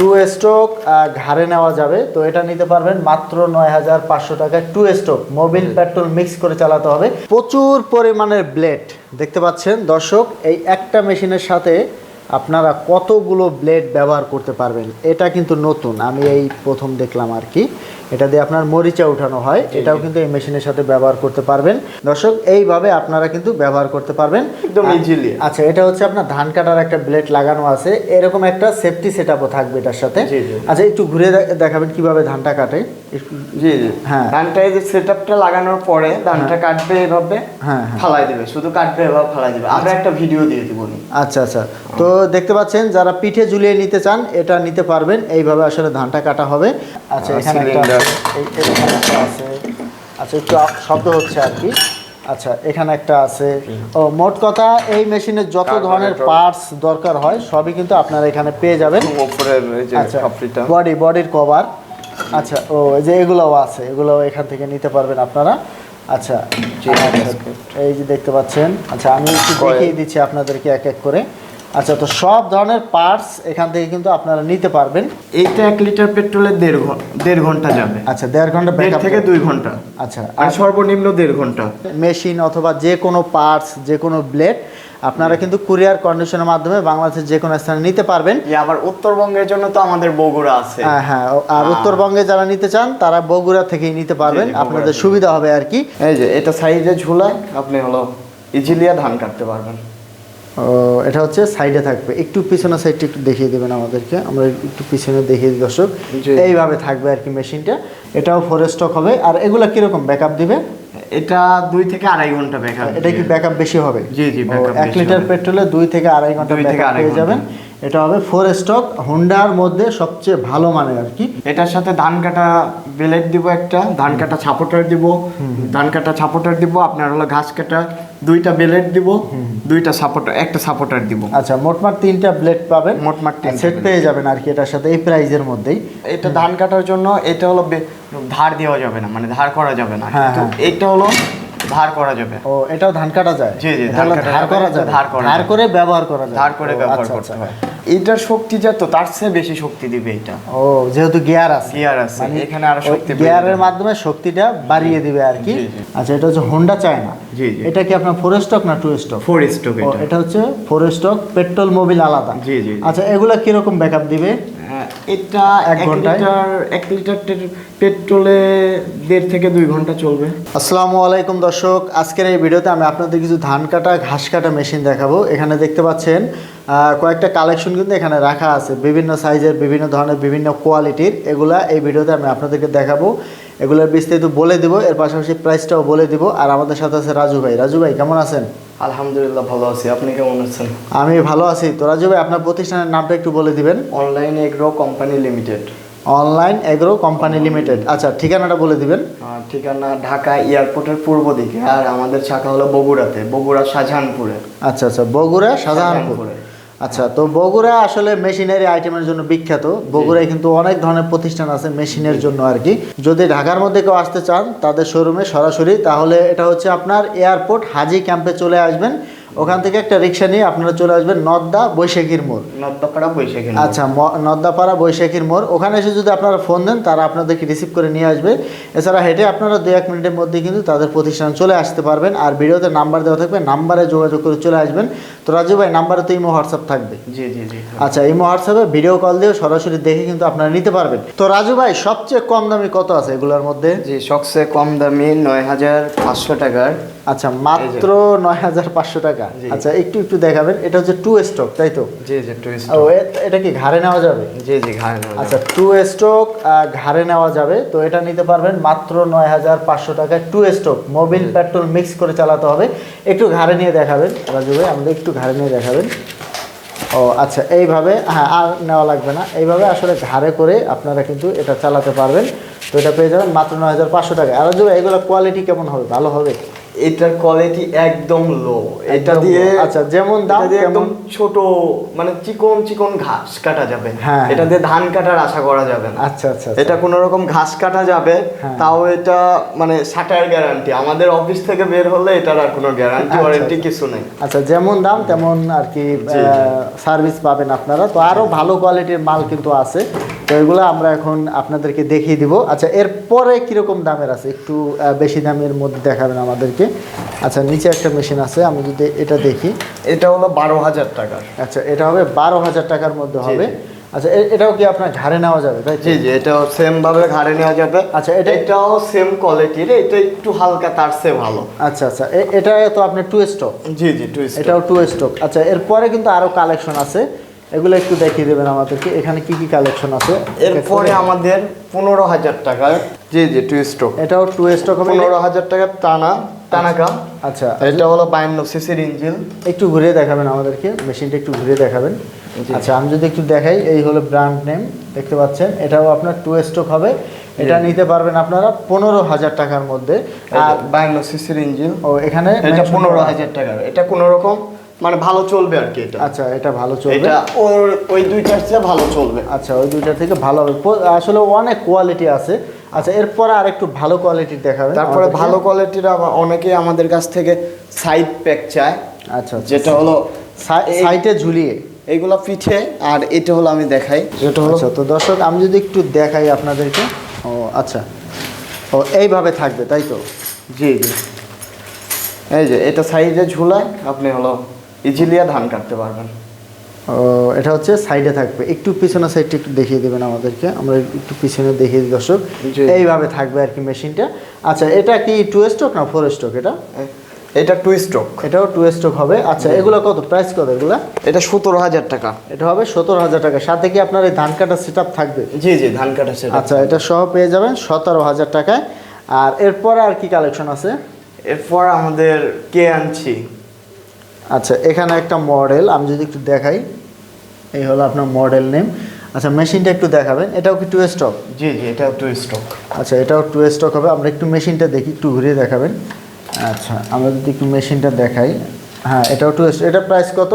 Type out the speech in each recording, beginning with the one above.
Two stroke ঘাড়ে নেওয়া যাবে। তো এটা নিতে পারবেন মাত্র নয় হাজার পাঁচশো টাকায় two stroke Mobil petrol mix করে চালাতে হবে। প্রচুর পরিমাণের ব্লেড দেখতে পাচ্ছেন দর্শক এই একটা মেশিনের সাথে আপনারা কতগুলো ব্লেড ব্যবহার করতে পারবেন এটা কিন্তু নতুন। আমি এই প্রথম দেখলাম আর কি। এটা দিয়ে আপনার মরিচা উঠানো হয়। এটাও কিন্তু এই মেশিনের সাথে ব্যবহার করতে পারবেন। দর্শক এইভাবে আপনারা কিন্তু ব্যবহার করতে পারবেন। একদম easily। আচ্ছা এটা হচ্ছে আপনার ধান কাটার একটা ব্লেড লাগানো আছে। এরকম একটা সেফটি সেটআপও থাকবে এটার সাথে। আচ্ছা একটু ঘুরে দেখাবেন কীভাবে ধানটা কাটে। জি জি। হ্যাঁ। ধানটা এই যে সেটআপটা লাগানোর পরে ধানটা কাটবে এভাবে হ্যাঁ, হ্যাঁ। ফালাই দেবে। শুধু কাটবে এভাবে ফালাই দেবে। আমরা একটা ভিডিও দিয়ে দিব আচ্ছা আচ্ছা। তো দেখতে পাচ্ছেন যারা পিঠে ঝুলিয়ে নিতে চান এটা নিতে পারবেন। এইভাবে আসলে ধানটা কাটা হবে। আচ্ছা এখানে একটা cylinder। এই- এখানে একটা আছে। আচ্ছা একটু শব্দ হচ্ছে আর কি। আচ্ছা এখানে একটা আছে। ও মোট কথা এই মেশিনের যত ধরনের পার্টস দরকার হয় সবই কিন্তু আপনারা এখানে পেয়ে যাবেন। আচ্ছা বডি বডির কভার আচ্ছা ও এই যে এগুলোও আছে এগুলোও এখান থেকে নিতে পারবেন আপনারা। আচ্ছা আচ্ছা, এই যে দেখতে পাচ্ছেন। আচ্ছা আমি একটু দেখিয়ে দিচ্ছি আপনাদেরকে এক এক করে। আচ্ছা তো সব ধরনের পার্টস এখান থেকে কিন্তু আপনারা নিতে পারবেন। এইটা এক লিটার পেট্রোলে দেড় ঘণ্টা দেড় ঘণ্টা যাবে। আচ্ছা দেড় ঘণ্টা দেড় থেকে দুই ঘণ্টা। আচ্ছা আর সর্বনিম্ন দেড় ঘণ্টা। মেশিন অথবা যে কোনো পার্টস যে কোনো ব্লেড আপনারা কিন্তু কুরিয়ার কন্ডিশনের মাধ্যমে বাংলাদেশের যে কোনো স্থানে নিতে পারবেন। আবার উত্তরবঙ্গের জন্য তো আমাদের বগুড়া আছে। হ্যাঁ হ্যাঁ আর উত্তরবঙ্গে যারা নিতে চান তারা বগুড়া থেকেই নিতে পারবেন। আপনাদের সুবিধা হবে আর কি। এই যে এটা সাইডে ঝুলায় আপনি হলো ইজিলিয়া ধান কাটতে পারবেন। এটা হচ্ছে সাইডে থাকবে। একটু পিছনের সাইডটা একটু দেখিয়ে দেবেন আমাদেরকে। আমরা একটু পিছনে দেখিয়ে দিই দর্শক। এইভাবে থাকবে আর কি মেশিনটা এটাও ফরেস্টক স্টক হবে। আর এগুলা কীরকম ব্যাকআপ দিবে? এটা দুই থেকে আড়াই ঘণ্টা ব্যাকআপ এটা কি ব্যাকআপ বেশি হবে? জি, জি, এক লিটার পেট্রোলে দুই থেকে আড়াই ঘণ্টা ব্যাক আপ হয়ে পেয়ে যাবেন। এটা হবে ফোর স্টক হোন্ডার মধ্যে সবচেয়ে ভালো মানে আর কি। এটার সাথে ধান কাটা বেলেট দিব একটা ধান কাটা ছাপোটার দিব ধান কাটা ছাপোটার দিব আপনার হলো ঘাস কাটা দুইটা বেলেট দিব দুইটা সাপোর্টার একটা সাপোর্টার দিব। আচ্ছা মোটমাট তিনটা ব্লেড পাবেন। মোটমাট তিনটা সেট। পেয়ে যাবেন আর কি এটার সাথে এই প্রাইজের মধ্যেই। এটা ধান কাটার জন্য এটা হলো ধার দেওয়া যাবে না মানে ধার করা যাবে না। হ্যাঁ, হ্যাঁ। এটা হলো ধার করা যাবে। ও এটাও ধান কাটা যায়? জি, জি, ধান কাটা ধার করা যায় ধার করা ধার করে ব্যবহার করা যায় ধার করে ব্যবহার আচ্ছা, করতে আচ্ছা। হয়। এটার শক্তি যত তার চেয়ে বেশি শক্তি দিবে এটা ও যেহেতু গিয়ার আছে। গিয়ার আছে, এখানে আরও শক্তি গিয়ারের। মাধ্যমে শক্তিটা বাড়িয়ে দিবে আর কি। আচ্ছা এটা হচ্ছে হোন্ডা চায়না জি, জি। এটা কি আপনার ফোর স্টক না টু স্টক ফোর স্ট্রোক এটা। এটা হচ্ছে ফোর স্টক পেট্রোল মোবিল আলাদা। জি, জি। আচ্ছা এগুলা কীরকম ব্যাকআপ দিবে? এটা এক লিটার এক লিটার পেট্রোলে দেড় থেকে দুই ঘণ্টা চলবে। আসসালামু আলাইকুম দর্শক আজকের এই ভিডিওতে আমি আপনাদের কিছু ধান কাটা ঘাস কাটা মেশিন দেখাবো। এখানে দেখতে পাচ্ছেন কয়েকটা কালেকশন কিন্তু এখানে রাখা আছে। বিভিন্ন সাইজের বিভিন্ন ধরনের বিভিন্ন কোয়ালিটির। এগুলা এই ভিডিওতে আমি আপনাদেরকে দেখাবো। এগুলোর বিস্তারিত বলে দিব এর পাশাপাশি প্রাইসটাও বলে দিব। আর আমাদের সাথে আছে রাজু ভাই। রাজু ভাই কেমন আছেন? আলহামদুলিল্লাহ ভালো আছি। আপনি কেমন আছেন? আমি ভালো আছি। তো রাজু ভাই আপনার প্রতিষ্ঠানের নামটা একটু বলে দিবেন। Online agro company limited. Online agro company limited. আচ্ছা ঠিকানাটা বলে দিবেন। ঠিকানা ঢাকা এয়ারপোর্টের পূর্ব দিকে। আর আমাদের শাখা হলো বগুড়াতে বগুড়া শাহজাহানপুরে। আচ্ছা আচ্ছা বগুড়া শাহজাহানপুর। শাহজাহানপুরে। আচ্ছা তো বগুড়া আসলে মেশিনারি আইটেমের জন্য বিখ্যাত। বগুড়ায় কিন্তু অনেক ধরনের প্রতিষ্ঠান আছে মেশিনের জন্য আর কি। যদি ঢাকার মধ্যে কেউ আসতে চান তাদের শোরুমে সরাসরি তাহলে এটা হচ্ছে আপনার এয়ারপোর্ট হাজি ক্যাম্পে চলে আসবেন। ওখান থেকে একটা রিক্সা নিয়ে আপনারা চলে আসবেন নদ্দা বৈশাখীর মোড়। নদ্দাপাড়া বৈশাখী আচ্ছা নদ্দাপাড়া বৈশাখীর মোড়। ওখানে এসে যদি আপনারা ফোন দেন তারা আপনাদেরকে রিসিভ করে নিয়ে আসবে। এছাড়া হেঁটে আপনারা দু এক মিনিটের মধ্যে কিন্তু তাদের প্রতিষ্ঠান চলে আসতে পারবেন। আর ভিডিওতে নাম্বার দেওয়া থাকবে নাম্বারে যোগাযোগ করে চলে আসবেন। তো রাজু ভাই নাম্বারে তো ইমো হোয়াটসঅ্যাপ থাকবে। জি জি জি। আচ্ছা ইমো হোয়াটসঅ্যাপে ভিডিও কল দিয়ে সরাসরি দেখে কিন্তু আপনারা নিতে পারবেন। তো রাজু ভাই সবচেয়ে কম দামি কত আছে এগুলোর মধ্যে? জি সবচেয়ে কম দামি নয় হাজার পাঁচশো টাকার। আচ্ছা মাত্র নয় হাজার পাঁচশো টাকা। জি। আচ্ছা একটু একটু দেখাবেন এটা হচ্ছে টু স্টক তাই তো? জি জি টুরিস্ট ও এটা কি ঘাড়ে নেওয়া যাবে? জি জি ঘাড়ে নেওয়া আচ্ছা টু স্ট্রোক ঘাড়ে নেওয়া যাবে। তো এটা নিতে পারবেন মাত্র নয় হাজার পাঁচশো টাকায় two stroke Mobil petrol mix করে চালাতে হবে। একটু ঘাড়ে নিয়ে দেখাবেন রাজু ভাই আমাদের একটু ঘাড়ে নিয়ে দেখাবেন। ও আচ্ছা এইভাবে হ্যাঁ আর নেওয়া লাগবে না। এইভাবে আসলে ঘাড়ে করে আপনারা কিন্তু এটা চালাতে পারবেন। তো এটা পেয়ে যাবেন মাত্র নয় হাজার পাঁচশো টাকা। আর এগুলো কোয়ালিটি কেমন হবে? ভালো হবে? এটার কোয়ালিটি একদম লো এটা দিয়ে আচ্ছা, যেমন দাম একদম ছোট মানে চিকন চিকন ঘাস কাটা যাবে। হ্যাঁ, এটা দিয়ে ধান কাটার আশা করা যাবে না। আচ্ছা আচ্ছা আচ্ছা। এটা কোনো রকম ঘাস কাটা যাবে হ্যাঁ। তাও এটা মানে শাটার গ্যারান্টি আমাদের অফিস থেকে বের হলে এটার আর কোনো গ্যারান্টি আচ্ছা, ওয়ারেন্টি আচ্ছা। কিছু নেই। আচ্ছা যেমন দাম তেমন আর কি। সার্ভিস পাবেন আপনারা। তো আরও ভালো কোয়ালিটির মাল কিন্তু আছে। তো এগুলো আমরা এখন আপনাদেরকে দেখিয়ে দিব। আচ্ছা এরপরে কীরকম দামের আছে? একটু বেশি দামের মধ্যে দেখাবেন আমাদেরকে। আচ্ছা নিচে একটা মেশিন আছে আমি যদি এটা দেখি। এটা হলো বারো হাজার টাকার। আচ্ছা এটা হবে বারো হাজার টাকার মধ্যে হবে। আচ্ছা এটাও কি আপনার ঘাড়ে নেওয়া যাবে তাই জি জি এটাও সেম ভাবে ঘাড়ে নেওয়া যাবে। আচ্ছা, এটা- এটাও সেম কোয়ালিটির এটা একটু হালকা তার চেয়ে ভালো। আচ্ছা আচ্ছা এটা তো আপনার টু স্টক জি জি টুইস্ট এটাও টু স্টক আচ্ছা এরপরে কিন্তু আরও কালেকশন আছে। এগুলো একটু দেখিয়ে দেবেন আমাদেরকে। এখানে কি কি কালেকশন আছে? এরপরে আমাদের পনেরো হাজার টাকার জি জি টুইস্ট এটাও টু স্টক হবে। পনেরো হাজার টাকার টানা টানাকা আচ্ছা এটা হলো বায়ান্ন সিসির ইঞ্জিন একটু ঘুরে দেখাবেন আমাদেরকে মেশিনটা একটু ঘুরে দেখাবেন। আচ্ছা আমি যদি একটু দেখাই এই হলো ব্র্যান্ড নেম দেখতে পাচ্ছেন? এটাও আপনার টু স্টক হবে। এটা নিতে পারবেন আপনারা পনেরো হাজার টাকার মধ্যে। আর বায়ান্ন সিসির ইঞ্জিন ও এখানে এটা পনেরো হাজার টাকার। এটা কোনো রকম মানে ভালো চলবে আর কি এটা। আচ্ছা এটা ভালো চলবে? এটা ওর ওই দুইটার চেয়ে ভালো চলবে। আচ্ছা ওই দুইটা থেকে ভালো হবে। আসলে অনেক কোয়ালিটি আছে। আচ্ছা এরপরে আর একটু ভালো কোয়ালিটির দেখাবে তারপরে ভালো কোয়ালিটির অনেকেই আমাদের কাছ থেকে সাইড প্যাক চায়। আচ্ছা আচ্ছা। যেটা হলো সাই- সাইটে ঝুলিয়ে। এইগুলো পিঠে আর এটা হলো আমি দেখাই। যেটা হলো আচ্ছা তো দর্শক আমি যদি একটু দেখাই আপনাদেরকে। ও আচ্ছা। ও এইভাবে থাকবে তাই তো? জি জি। এই যে এটা সাইডে ঝুলায় আপনি হলো ইজিলি ধান কাটতে পারবেন। ও এটা হচ্ছে সাইডে থাকবে। একটু পিছনে সাইডটা একটু দেখিয়ে দেবেন আমাদেরকে। আমরা একটু পিছনে দেখিয়ে দিই দর্শক। এইভাবে থাকবে আর কি মেশিনটা। আচ্ছা এটা কি টু স্টক না ফোর স্টক এটা? এটা টু স্ট্রোক এটাও টু স্টক হবে। আচ্ছা এগুলো কত? প্রাইস কত এগুলা? এটা সতেরো হাজার টাকা। এটা হবে সতেরো হাজার টাকা। সাথে কি আপনার এই ধান কাটার সেট থাকবে? জি জি ধান কাটা সেটা আচ্ছা এটা সহ পেয়ে যাবেন সতেরো হাজার টাকায়। আর এরপরে আর কি কালেকশন আছে? এরপর আমাদের কে আনছি? আচ্ছা এখানে একটা মডেল আমি যদি একটু দেখাই এই হলো আপনার মডেল নেম আচ্ছা মেশিনটা একটু দেখাবেন এটাও কি টু স্টক জি জি এটাও টু স্টক আচ্ছা এটাও টু স্টক হবে আমরা একটু মেশিনটা দেখি একটু ঘুরিয়ে দেখাবেন। আচ্ছা আমরা যদি একটু মেশিনটা দেখাই হ্যাঁ এটাও টু এটা প্রাইস কত?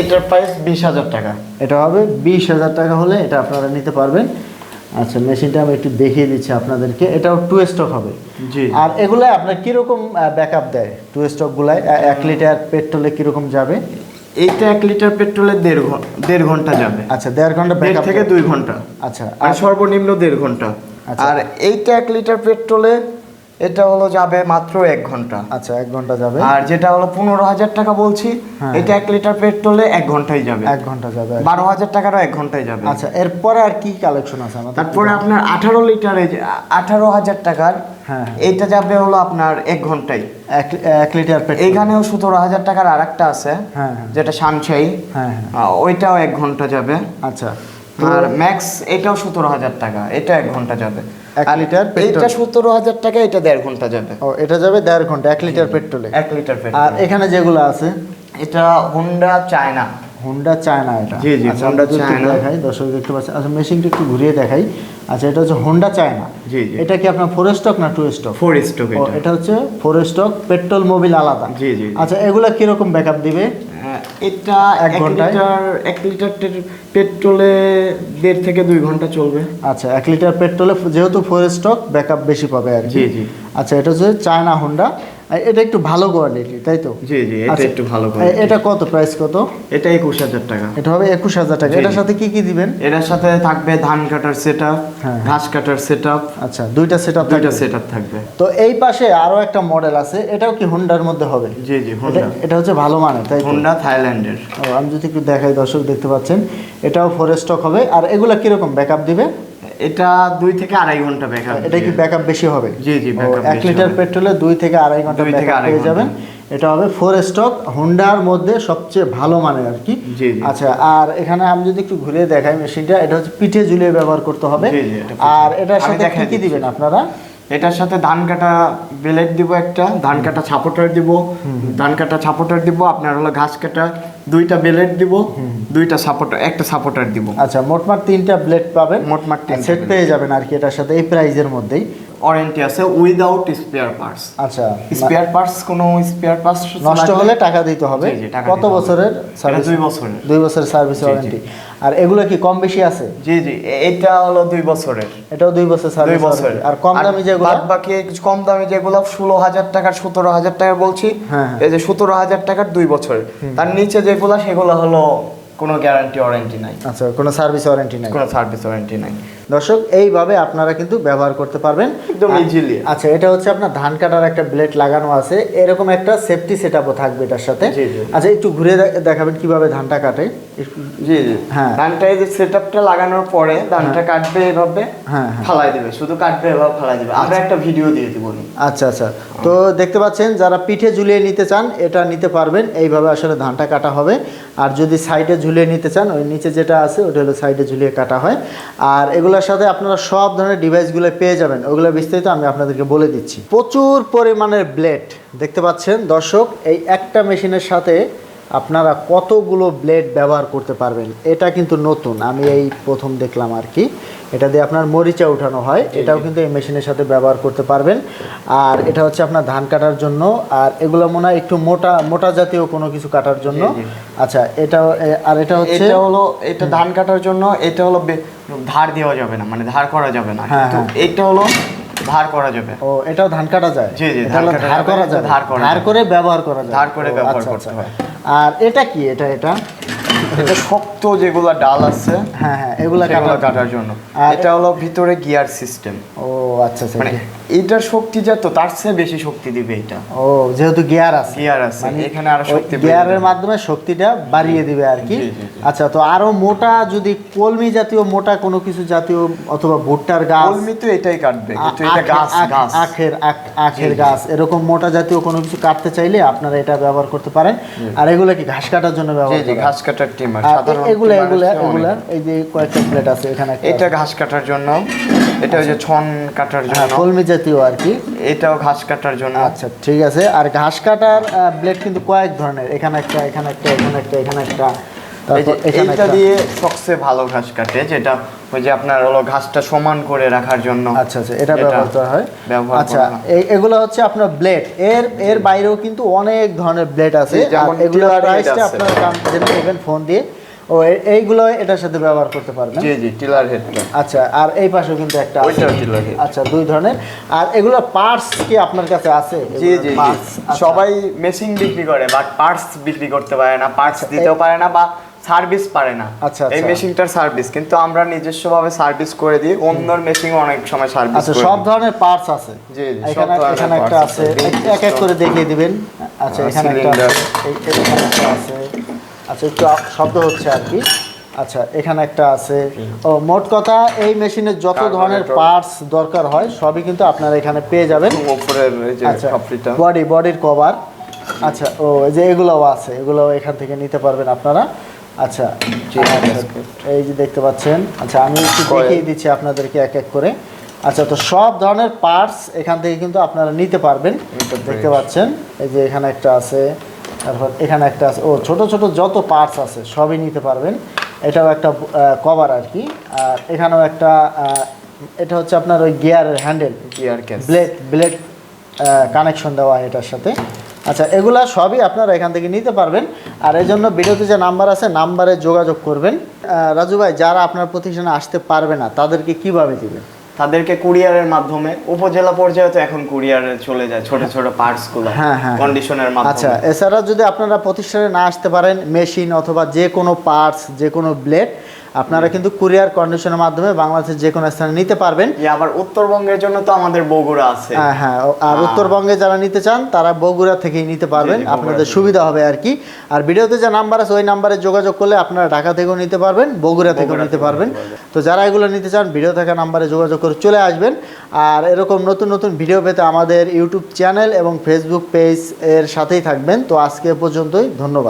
এটার প্রাইস বিশ হাজার টাকা। এটা হবে বিশ হাজার টাকা হলে এটা আপনারা নিতে পারবেন। আচ্ছা মেশিনটা আমি একটু দেখিয়ে দিচ্ছি আপনাদেরকে। এটাও টু স্টক হবে। জি। আর এগুলো আপনার কীরকম ব্যাকআপ দেয় টু স্টকগুলায় এক লিটার পেট্রোলে কীরকম যাবে? এইটা এক লিটার পেট্রোলে দেড় ঘণ্টা দেড় ঘণ্টা যাবে। আচ্ছা দেড় ঘণ্টা ব্যাক ব্যাকআপ থেকে দুই ঘণ্টা। আচ্ছা আর সর্বনিম্ন দেড় ঘণ্টা। আচ্ছা। আর এইটা এক লিটার পেট্রোলে এটা হলো যাবে মাত্র এক ঘণ্টা। আচ্ছা এক ঘণ্টা যাবে। আর যেটা হলো পনেরো হাজার টাকা বলছি হ্যাঁ। এটা এক লিটার পেট্রোলে এক ঘন্টায় যাবে। এক ঘণ্টা যাবে বারো হাজার টাকারও এক ঘন্টায় যাবে। আচ্ছা এরপরে আর কি কালেকশন আছে আমাদের? তারপরে আপনার আঠারো লিটারে আঠারো হাজার টাকার হ্যাঁ। এইটা যাবে হলো আপনার এক ঘন্টায়। এক লিটার পেট্রোল। এইখানেও সতেরো হাজার টাকার আর একটা আছে হ্যাঁ হ্যাঁ। যেটা সানশাই হ্যাঁ হ্যাঁ। ওইটাও এক ঘণ্টা যাবে। আচ্ছা। আর ম্যাক্স এটাও সতেরো হাজার টাকা এটা এক ঘণ্টা যাবে। এক লিটার। সতেরো হাজার টাকা এটা দেড় ঘণ্টা যাবে। ও এটা যাবে দেড় ঘণ্টা এক লিটার পেট্রোলে এক লিটার আর এখানে যেগুলো আছে? এটা হোন্ডা চায়না হুন্ডা চায়না এটা। জি, জি, আচ্ছা, চায়না। দেখাই দর্শক দেখতে পাচ্ছেন। আচ্ছা মেশিনটা একটু ঘুরিয়ে দেখাই। আচ্ছা এটা হচ্ছে হোন্ডা চায়না জি, জি। এটা কি আপনার ফোর স্টক না টু স্টক ফোর স্টক এটা। এটা হচ্ছে ফোর স্টক পেট্রোল মোবিল আলাদা। জি, জি। আচ্ছা এগুলা কীরকম ব্যাকআপ দিবে? এটা এক? লিটার এক লিটার পেট্রোলে দেড় থেকে দুই ঘণ্টা চলবে আচ্ছা এক লিটার পেট্রোলে যেহেতু ফোর স্টক ব্যাকআপ বেশি পাবে আর কি জি, জি। আচ্ছা এটা হচ্ছে চায়না হোন্ডা এটা একটু ভালো কোয়ালিটি তাই তো? জি জি এটা আচ্ছা, একটু ভালো করে এটা কত প্রাইস কত? এটা একুশ হাজার টাকা। এটা হবে একুশ হাজার টাকা। এটার সাথে কি কি দিবেন? এটার সাথে থাকবে ধান কাটার সেট হ্যাঁ। ঘাস কাটার সেট আচ্ছা দুইটা সেটআপ দুইটা সেটআপ থাকবে। তো এই পাশে আরও একটা মডেল আছে এটাও কি হোন্ডার মধ্যে হবে? জি জি হোন্ডা এটা হচ্ছে ভালো মানের তাই? হোন্ডা থাইল্যান্ডের আমি যদি একটু দেখাই দর্শক দেখতে পাচ্ছেন এটাও ফোর স্টক হবে। আর এগুলা কীরকম ব্যাকআপ দিবে? এটা দুই থেকে আড়াই ঘণ্টা ব্যাকআপ এটা কি ব্যাকআপ বেশি হবে? জি, জি, এক লিটার পেট্রোলে দুই থেকে আড়াই ঘণ্টা ব্যাকআপ আড়াই পেয়ে। যাবেন। এটা হবে ফোর স্টক হোন্ডার মধ্যে সবচেয়ে ভালো মানের আর কি। আচ্ছা আর এখানে আমি যদি একটু ঘুরে দেখাই মেশিনটা এটা হচ্ছে পিঠে ঝুলিয়ে ব্যবহার করতে হবে। এটা। আর এটার সাথে কি কি দিবেন আপনারা? এটার সাথে ধান কাটা বেলেট দিব একটা ধান কাটা ছাপোটার দিব ধান কাটা ছাপোটার দিব আপনার হলো ঘাস কাটা দুইটা বেলেট দিব দুইটা সাপোর্টার একটা সাপোর্টার দিব। আচ্ছা মোটমাট তিনটা ব্লেড পাবেন। মোটমাট সেট পেয়ে যাবেন আর কি এটার সাথে এই প্রাইজের মধ্যেই। ওয়ারেন্টি আছে উইদাউট স্পেয়ার পার্টস আচ্ছা স্পেয়ার পার্টস কোনো স্পেয়ার পার্টস নষ্ট হলে টাকা দিতে হবে। কত বছরের সার্ভিস দুই বছরের। দুই বছরের সার্ভিস। ওয়ারেন্টি আর এগুলো কি কম বেশি আছে? জি জি এটা হলো দুই বছরের। এটাও দুই বছর দুই বছর আর কম দামি যেগুলো? বাকি কম দামি যেগুলো ষোলো হাজার টাকার সতেরো হাজার টাকা বলছি। হ্যাঁ, হ্যাঁ। এই যে সতেরো হাজার টাকার দুই বছরের। তার নিচে যেগুলো সেগুলো হলো কোনো গ্যারান্টি ওয়ারেন্টি নাই। আচ্ছা কোনো সার্ভিস ওয়ারেন্টি নাই। কোনো সার্ভিস ওয়ারেন্টি নাই। দর্শক এইভাবে আপনারা কিন্তু ব্যবহার করতে পারবেন। একদম easily। আচ্ছা এটা হচ্ছে আপনার ধান কাটার একটা ব্লেড লাগানো আছে। এরকম একটা সেফটি সেটআপও থাকবে এটার সাথে। আচ্ছা একটু ঘুরে দেখাবেন কীভাবে ধানটা কাটে। জি জি। হ্যাঁ। ধানটা এই যে সেটআপটা লাগানোর পরে ধানটা কাটবে এভাবে হ্যাঁ, হ্যাঁ। ফালাই দেবে। শুধু কাটবে এভাবে ফালাই দেবে। আমরা একটা ভিডিও দিয়ে দিব। আচ্ছা আচ্ছা। তো দেখতে পাচ্ছেন যারা পিঠে ঝুলিয়ে নিতে চান এটা নিতে পারবেন। এইভাবে আসলে ধানটা কাটা হবে। আর যদি সাইডে ঝুলিয়ে নিতে চান, ওই নিচে যেটা আছে, ওটা হলো সাইডে ঝুলিয়ে কাটা হয়। আর এগুলোর সাথে আপনারা সব ধরনের ডিভাইসগুলো পেয়ে যাবেন। ওগুলো বিস্তারিত আমি আপনাদেরকে বলে দিচ্ছি। প্রচুর পরিমাণের ব্লেড দেখতে পাচ্ছেন? দর্শক, এই একটা মেশিনের সাথে আপনারা কতগুলো ব্লেড ব্যবহার করতে পারবেন? এটা কিন্তু নতুন। আমি এই প্রথম দেখলাম আর কি। এটা দিয়ে আপনার মরিচা উঠানো হয়। এটাও কিন্তু এই মেশিনের সাথে ব্যবহার করতে পারবেন। আর এটা হচ্ছে আপনার ধান কাটার জন্য। আর এগুলো মনে হয় একটু মোটা মোটা জাতীয় কোনো কিছু কাটার জন্য। আচ্ছা এটা আর এটা হচ্ছে এটা হলো এটা ধান কাটার জন্য এটা হলো ধার দেওয়া যাবে না। মানে ধার করা যাবে না। হ্যাঁ, কিন্তু এটা হলো ধার করা যাবে। ও এটাও ধান কাটা যায়? জি, জি, ধার করা যায় ধার। করে ব্যবহার করা যায় ধার করে ব্যবহার আচ্ছা, করতে আচ্ছা। হয়। আর এটা কি? এটা এটা? এটা শক্ত যেগুলো ডাল আছে হ্যাঁ হ্যাঁ এগুলা কাটার জন্য। এটা হলো ভিতরে গিয়ার সিস্টেম। ও আচ্ছা আচ্ছা মানে এইটার শক্তি যত তার চেয়ে বেশি শক্তি দিবে এটা। ও যেহেতু গিয়ার আছে। গিয়ার আছে এখানে আরও শক্তি গিয়ারের মাধ্যমে শক্তিটা বাড়িয়ে দিবে আর কি। আচ্ছা তো আরও মোটা যদি কলমি জাতীয় মোটা কোনো কিছু জাতীয় অথবা ভুট্টার গাছ? কলমি তো এটাই কাটবে কিন্তু এটা গাছ গাছ। আখের আখের। গাছ। এরকম মোটা জাতীয় কোনো কিছু কাটতে চাইলে আপনারা এটা ব্যবহার করতে পারেন। আর এগুলো কি ঘাস কাটার জন্য ব্যবহার জি? ঘাস কাটার টিমার সাধারণ এগুলো এগুলো এগুলো এই যে কয়েকটা প্লেট আছে এখানে এটা ঘাস কাটার জন্য। এটা ওই যে ছন কাটার হ্যাঁ, জন্য। কলমি জাতীয় আর কি। এটাও ঘাস কাটার জন্য। আচ্ছা ঠিক আছে। আর ঘাস কাটার ব্লেড কিন্তু কয়েক ধরনের। এখানে একটা এখানে একটা এখানে একটা এখানে একটা। এইটা দিয়ে সবচেয়ে ভালো ঘাস কাটে যেটা ওই যে আপনার হলো ঘাসটা সমান করে রাখার জন্য। আচ্ছা আচ্ছা এটা ব্যবহার করা হয়। আচ্ছা এই- এগুলো হচ্ছে আপনার ব্লেড এর এর বাইরেও কিন্তু অনেক ধরনের ব্লেড আছে। tiller প্রাইসটা। আপনারা ফোন দিয়ে ও এইগুলো এটার সাথে ব্যবহার করতে পারবেন? জি জি টিলার হেডটা আচ্ছা আর এই পাশেও কিন্তু একটা। ওইটাও tiller head। আচ্ছা দুই ধরনের। আর এগুলো পার্টস কি আপনার কাছে আছে? জি জি আচ্ছা। সবাই মেশিন বিক্রি করে বাট পার্টস বিক্রি করতে পারে না পার্টস দিতেও পারে না বা সার্ভিস পারে না। আচ্ছা, এই আচ্ছা। মেশিনটার সার্ভিস কিন্তু আমরা নিজস্বভাবে সার্ভিস করে দিই অন্যর মেশিন অনেক সময় সার্ভিস আচ্ছা সব ধরনের পার্টস আছে? জি, এখানে এখানে একটা আছে। এক- এক এক করে দেখিয়ে দিবেন। আচ্ছা এখানে একটা আছে। এখানে একটা আছে। আচ্ছা একটু শব্দ হচ্ছে আর কি। আচ্ছা এখানে একটা আছে। ও মোট কথা এই মেশিনের যত ধরনের পার্টস দরকার হয় সবই কিন্তু আপনারা এখানে পেয়ে যাবেন। বডি বডির কভার আচ্ছা ও এই যে এগুলোও আছে এগুলো এখান থেকে নিতে পারবেন আপনারা। আচ্ছা আচ্ছা, এই যে দেখতে পাচ্ছেন। আচ্ছা আমি একটু দেখিয়ে দিচ্ছি আপনাদেরকে এক এক করে। আচ্ছা তো সব ধরনের পার্টস এখান থেকে কিন্তু আপনারা নিতে পারবেন। দেখতে পাচ্ছেন এই যে এখানে একটা আছে। তারপর এখানে একটা আছে। ও ছোট ছোট যত পার্টস আছে সবই নিতে পারবেন। এটাও একটা কভার আর কি। আর এখানেও একটা এটা হচ্ছে আপনার ওই গিয়ারের handle gear blade blade connection দেওয়া হয় এটার সাথে। আচ্ছা এগুলা সবই আপনারা এখান থেকে নিতে পারবেন। আর এই জন্য ভিডিওতে যে নাম্বার আছে নাম্বারে যোগাযোগ করবেন। রাজু ভাই যারা আপনার প্রতিষ্ঠানে আসতে পারবে না তাদেরকে কীভাবে দিবেন? তাদেরকে কুরিয়ারের মাধ্যমে উপজেলা পর্যায়ে তো এখন কুরিয়ারে চলে যায় ছোট ছোট পার্টসগুলো হ্যাঁ, হ্যাঁ। কন্ডিশনের আচ্ছা মাধ্যমে এছাড়া যদি আপনারা প্রতিষ্ঠানে না আসতে পারেন মেশিন অথবা যে কোনো পার্টস যে কোনো ব্লেড আপনারা কিন্তু কুরিয়ার কন্ডিশনের মাধ্যমে বাংলাদেশের যে কোনো স্থানে নিতে পারবেন। আবার উত্তরবঙ্গের জন্য তো আমাদের বগুড়া আছে। হ্যাঁ হ্যাঁ আর উত্তরবঙ্গে যারা নিতে চান তারা বগুড়া থেকেই নিতে পারবেন। আপনাদের সুবিধা হবে আর কি। আর ভিডিওতে যে নাম্বার আছে ওই নাম্বারে যোগাযোগ করলে আপনারা ঢাকা থেকেও নিতে পারবেন বগুড়া থেকেও নিতে পারবেন। তো যারা এগুলো নিতে চান ভিডিও থাকা নাম্বারে যোগাযোগ করে চলে আসবেন। আর এরকম নতুন নতুন ভিডিও পেতে আমাদের ইউটিউব চ্যানেল এবং ফেসবুক পেজ এর সাথেই থাকবেন। তো আজকে পর্যন্তই ধন্যবাদ।